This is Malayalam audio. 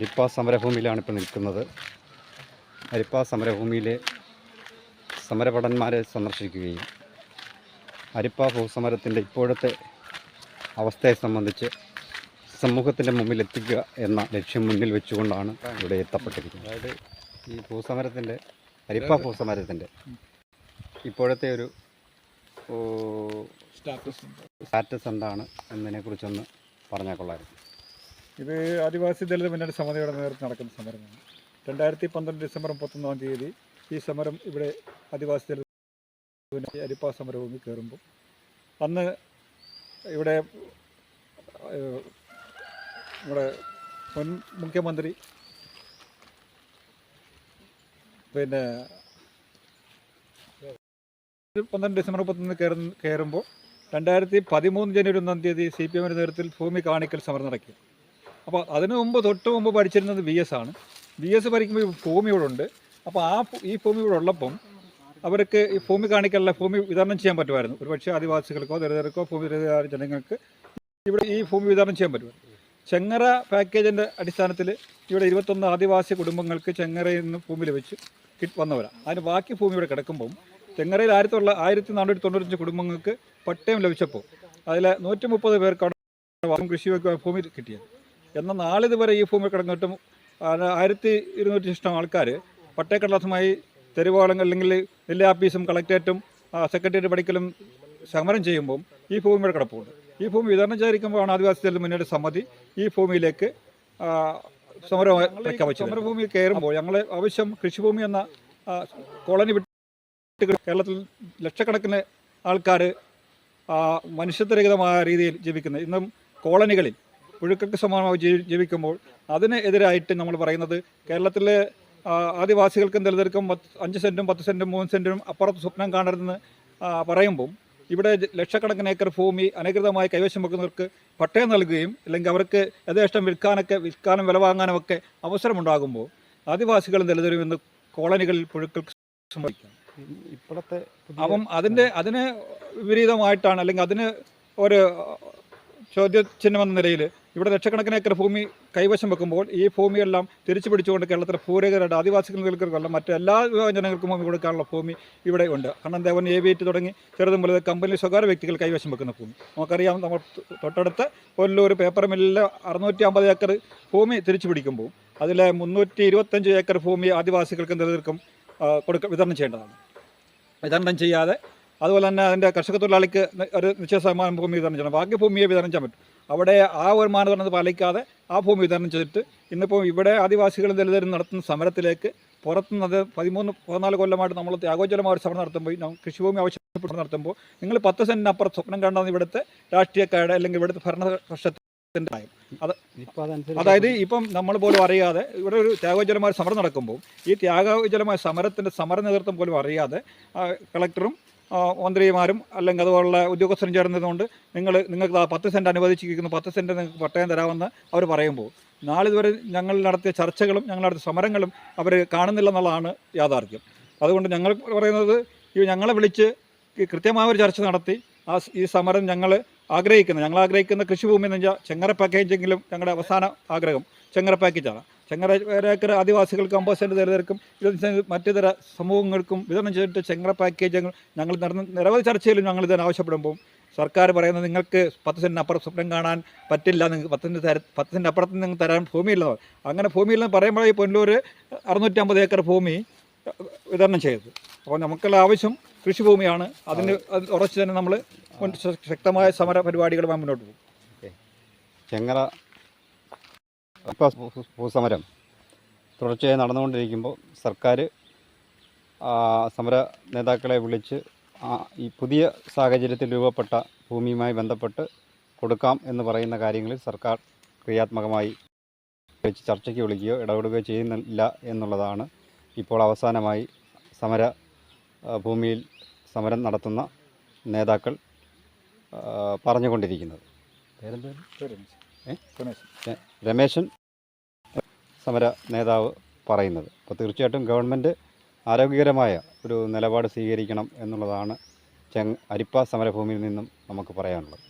അരിപ്പ സമരഭൂമിയിലാണ് ഇപ്പോൾ നിൽക്കുന്നത്. അരിപ്പ സമരഭൂമിയിലെ സമരഭടന്മാരെ സന്ദർശിക്കുകയും അരിപ്പ ഭൂസമരത്തിന്റെ ഇപ്പോഴത്തെ അവസ്ഥയെ സംബന്ധിച്ച് സമൂഹത്തിന്റെ മുമ്പിൽ എത്തിക്കുക എന്ന ലക്ഷ്യം മുന്നിൽ വെച്ചുകൊണ്ടാണ് ഇവിടെ എത്തപ്പെട്ടിരിക്കുന്നത്. അതായത് ഈ ഭൂസമരത്തിന്റെ അരിപ്പ ഭൂസമരത്തിന്റെ ഇപ്പോഴത്തെ ഒരു സ്റ്റാറ്റസ് എന്താണ് എന്നതിനെക്കുറിച്ചൊന്ന് പറഞ്ഞാൽ കൊള്ളായിരുന്നു ഇത് ആദിവാസി ദളിത് മുന്നണി സമിതിയുടെ നേതൃത്വം നടക്കുന്ന സമരമാണ്. രണ്ടായിരത്തി പന്ത്രണ്ട് ഡിസംബർ മുപ്പത്തൊന്നാം തീയതി ഈ സമരം ഇവിടെ ആദിവാസി ദളിത് അരിപ്പ സമരഭൂമി കയറുമ്പോൾ അന്ന് ഇവിടെ നമ്മുടെ മുൻ മുഖ്യമന്ത്രി പിന്നെ പന്ത്രണ്ട് ഡിസംബർ മുപ്പത്തൊന്ന് കയറുന്ന കയറുമ്പോൾ രണ്ടായിരത്തി പതിമൂന്ന് ജനുവരി ഒന്നാം തീയതി സി പി എമ്മിന്റെ നേതൃത്വത്തിൽ ഭൂമി കാണിക്കൽ സമരം നടക്കി അപ്പോൾ അതിനു മുമ്പ് തൊട്ട് മുമ്പ് പഠിച്ചിരുന്നത് ബി എസ് ആണ്. ബി എസ് പഠിക്കുമ്പോൾ ഈ ഭൂമി ഇവിടെ ഉണ്ട്. അപ്പോൾ ആ ഈ ഭൂമി ഇവിടെ ഉള്ളപ്പം അവർക്ക് ഈ ഭൂമി കാണിക്കാനുള്ള ഭൂമി വിതരണം ചെയ്യാൻ പറ്റുമായിരുന്നു. ഒരു പക്ഷേ ആദിവാസികൾക്കോ ദരിദ്രർക്കോ ഭൂമി ദരിദ്ര ജനങ്ങൾക്ക് ഇവിടെ ഈ ഭൂമി വിതരണം ചെയ്യാൻ പറ്റുമായിരുന്നു. ചെങ്ങറ പാക്കേജിന്റെ അടിസ്ഥാനത്തിൽ ഇവിടെ ഇരുപത്തൊന്ന് ആദിവാസി കുടുംബങ്ങൾക്ക് ചെങ്ങറയിൽ നിന്ന് ഭൂമി ലഭിച്ച് കിട്ട് വന്നവരാണ് അതിന് ബാക്കി ഭൂമി ഇവിടെ കിടക്കുമ്പം ചെങ്ങറയിൽ ആയിരത്തി തൊള്ള ആയിരത്തി നാനൂറ്റി തൊണ്ണൂറ്റഞ്ച് കുടുംബങ്ങൾക്ക് പട്ടയം ലഭിച്ചപ്പോൾ അതിൽ നൂറ്റി മുപ്പത് പേർക്കാണ് കൃഷി ഭൂമി കിട്ടിയത്. എന്നാൽ നാളിതുവരെ ഈ ഭൂമി കിടന്നിട്ടും ആയിരത്തി ഇരുന്നൂറ്റി ഇഷ്ടം ആൾക്കാർ പട്ടയക്കടലാസുമായി തെരുവോളങ്ങൾ അല്ലെങ്കിൽ നെല്ല് ആഫീസും കളക്ടറേറ്റും സെക്രട്ടേറിയറ്റ് പഠിക്കലും സമരം ചെയ്യുമ്പോൾ ഈ ഭൂമി ഇവിടെ കിടപ്പുണ്ട്. ഈ ഭൂമി വിതരണം ചെയ്തിരിക്കുമ്പോഴാണ് ആദിവാസി ദളിത് മുന്നേറ്റ സമിതി ഈ ഭൂമിയിലേക്ക് സമരം പ്രഖ്യാപിച്ചത്. സമരഭൂമി കയറുമ്പോൾ ഞങ്ങൾ ആവശ്യം കൃഷിഭൂമി എന്ന കോളനി വിട്ട് കേരളത്തിൽ ലക്ഷക്കണക്കിന് ആൾക്കാർ മനുഷ്യത്വരഹിതമായ രീതിയിൽ ജീവിക്കുന്നത് ഇന്നും കോളനികളിൽ പുഴുക്കൾക്ക് സമാനമായി ജീവി ജീവിക്കുമ്പോൾ അതിന് എതിരായിട്ട് നമ്മൾ പറയുന്നത് കേരളത്തിലെ ആദിവാസികൾക്കും ദളിതർക്കും പത്ത് അഞ്ച് സെന്റും പത്ത് സെന്റും മൂന്ന് സെന്റും അപ്പുറത്ത് സ്വപ്നം കാണരുതെന്ന് പറയുമ്പം ഇവിടെ ലക്ഷക്കണക്കിന് ഏക്കർ ഭൂമി അനധികൃതമായി കൈവശം വെക്കുന്നവർക്ക് പട്ടയം നൽകുകയും അല്ലെങ്കിൽ അവർക്ക് യഥേഷ്ടം വിൽക്കാനൊക്കെ വിൽക്കാനും വില വാങ്ങാനും ഒക്കെ അവസരമുണ്ടാകുമ്പോൾ ആദിവാസികളും ദളിതരും ഇന്ന് കോളനികളിൽ പുഴുക്കൾക്ക് സംഭവിക്കാം. ഇപ്പോഴത്തെ അപ്പം അതിന്റെ അതിന് വിപരീതമായിട്ടാണ് അല്ലെങ്കിൽ അതിന് ഒരു ചോദ്യചിഹ്നം എന്ന നിലയിൽ ഇവിടെ ലക്ഷക്കണക്കിന് ഏക്കർ ഭൂമി കൈവശം വെക്കുമ്പോൾ ഈ ഭൂമിയെല്ലാം തിരിച്ചു പിടിച്ചുകൊണ്ട് കേരളത്തിലെ പൂരകരുടെ ആദിവാസികൾക്കല്ല മറ്റ് എല്ലാ വിഭാഗം ജനങ്ങൾക്കും ഭൂമി കൊടുക്കാനുള്ള ഭൂമി ഇവിടെ ഉണ്ട്. കണ്ണൻ ദേവൻ എ തുടങ്ങി ചെറുതും വലുത് കമ്പനി സ്വകാര്യ വ്യക്തികൾ കൈവശം വെക്കുന്ന ഭൂമി. നമുക്കറിയാം നമ്മൾ തൊട്ടടുത്ത് കൊല്ലൂർ പേപ്പർ മില്ലിൽ അറുന്നൂറ്റി അമ്പത് ഏക്കർ ഭൂമി തിരിച്ചു പിടിക്കുമ്പോൾ അതിലെ മുന്നൂറ്റി ഇരുപത്തഞ്ച് ഏക്കർ ഭൂമി ആദിവാസികൾക്ക് ആ, കൊടുക്ക വിതരണം ചെയ്യേണ്ടതാണ്. വിതരണം ചെയ്യാതെ അതുപോലെ തന്നെ അതിന്റെ കർഷക തൊഴിലാളിക്ക് ഒരു നിശ്ചയ ശതമാനം ഭൂമി വിതരണം ചെയ്യണം. ബാക്കി ഭൂമിയെ വിതരണം ചെയ്യാൻ പറ്റും. അവിടെ ആ ഒരു മാനദണ്ഡം പാലിക്കാതെ ആ ഭൂമി വിതരണം ചെയ്തിട്ട് ഇന്നിപ്പോൾ ഇവിടെ ആദിവാസികളും ദലിതരും നടത്തുന്ന സമരത്തിലേക്ക് പുറത്തുനിന്നത് പതിമൂന്ന് പതിനാല് കൊല്ലമായിട്ട് നമ്മൾ ത്യാഗോജ്വലമായ ഒരു സമരം നടത്തുമ്പോൾ കൃഷിഭൂമി ആവശ്യപ്പെട്ട് നടത്തുമ്പോൾ നിങ്ങൾ പത്ത് സെന്റിനപ്പുറം സ്വപ്നം കണ്ടെന്ന് ഇവിടുത്തെ രാഷ്ട്രീയക്കാരുടെ അല്ലെങ്കിൽ ഇവിടുത്തെ ഭരണപക്ഷത്തിന്റെ ആയും അത് അതായത് ഇപ്പം നമ്മൾ പോലും അറിയാതെ ഇവിടെ ഒരു ത്യാഗോജ്വലമായ സമരം നടക്കുമ്പോൾ ഈ ത്യാഗോജ്വലമായ സമരത്തിന്റെ സമര നേതൃത്വം പോലും അറിയാതെ കളക്ടറും മന്ത്രിമാരും അല്ലെങ്കിൽ അതുപോലുള്ള ഉദ്യോഗസ്ഥരും ചേർന്നതുകൊണ്ട് നിങ്ങൾ നിങ്ങൾക്ക് പത്ത് സെന്റ് അനുവദിച്ചിരിക്കുന്നു പത്ത് സെന്റ് നിങ്ങൾക്ക് പട്ടയം തരാമെന്ന് അവർ പറയുമ്പോൾ നാളിതുവരെ ഞങ്ങൾ നടത്തിയ ചർച്ചകളും ഞങ്ങൾ നടത്തിയ സമരങ്ങളും അവർ കാണുന്നില്ല എന്നുള്ളതാണ് യാഥാർത്ഥ്യം. അതുകൊണ്ട് ഞങ്ങൾ പറയുന്നത് ഈ ഞങ്ങളെ വിളിച്ച് കൃത്യമായ ഒരു ചർച്ച നടത്തി ആ ഈ സമരം ഞങ്ങൾ ആഗ്രഹിക്കുന്നത് ഞങ്ങൾ ആഗ്രഹിക്കുന്ന കൃഷിഭൂമി എന്ന് വെച്ചാൽ ചെങ്ങറ പാക്കേജെങ്കിലും ഞങ്ങളുടെ അവസാന ആഗ്രഹം ചെങ്ങറ പാക്കേജാണ് ചെങ്ങറ ആദിവാസികൾക്ക് ആദിവാസികൾക്കും അമ്പത് സെന്റ് ദരിദ്രർക്കും ഇരുപത് സെന്റ് മറ്റു തര സമൂഹങ്ങൾക്കും വിതരണം ചെയ്തിട്ട് ചെങ്ങറ പാക്കേജുകൾ ഞങ്ങൾ നടന്ന നിരവധി ചർച്ചയിലും ഞങ്ങൾ ഇതിന് ആവശ്യപ്പെടുമ്പോൾ സർക്കാർ പറയുന്നത് നിങ്ങൾക്ക് പത്ത് സെന്റിന് അപ്പുറം സ്വപ്നം കാണാൻ പറ്റില്ല നിങ്ങൾക്ക് പത്ത് സെന്റ് തര പത്ത് സെന്റ് അപ്പുറത്ത് നിങ്ങൾക്ക് തരാൻ ഭൂമിയില്ലെന്ന് പറയും. അങ്ങനെ ഭൂമിയില്ലെന്ന് പറയുമ്പോഴേ ഈ പൊന്നൂർ അറുന്നൂറ്റമ്പത് ഏക്കർ ഭൂമി വിതരണം ചെയ്തത്. അപ്പോൾ നമുക്കുള്ള ആവശ്യം കൃഷിഭൂമിയാണ്. അതിന് അത്. ഉറച്ചു തന്നെ നമ്മൾ ശക്തമായ സമര പരിപാടികളുമായി മുന്നോട്ട് പോകും. ചെങ്ങറ ഇപ്പോൾ ഭൂസമരം തുടർച്ചയായി നടന്നുകൊണ്ടിരിക്കുമ്പോൾ സർക്കാർ സമര നേതാക്കളെ വിളിച്ച് ഈ പുതിയ സാഹചര്യത്തിൽ രൂപപ്പെട്ട ഭൂമിയുമായി ബന്ധപ്പെട്ട് കൊടുക്കാം എന്ന് പറയുന്ന കാര്യങ്ങളിൽ സർക്കാർ ക്രിയാത്മകമായി വെച്ച് ചർച്ചയ്ക്ക് വിളിക്കുകയോ ഇടപെടുകയോ ചെയ്യുന്നില്ല എന്നുള്ളതാണ് ഇപ്പോൾ അവസാനമായി സമര ഭൂമിയിൽ സമരം നടത്തുന്ന നേതാക്കൾ പറഞ്ഞുകൊണ്ടിരിക്കുന്നത് പേരെന്താ. രമേശൻ സമര നേതാവ് പറയുന്നത്. അപ്പോൾ തീർച്ചയായിട്ടും ഗവൺമെന്റ് ആരോഗ്യകരമായ ഒരു നിലപാട് സ്വീകരിക്കണം എന്നുള്ളതാണ് ചെങ് അരിപ്പ സമരഭൂമിയിൽ നിന്നും നമുക്ക് പറയാനുള്ളത്.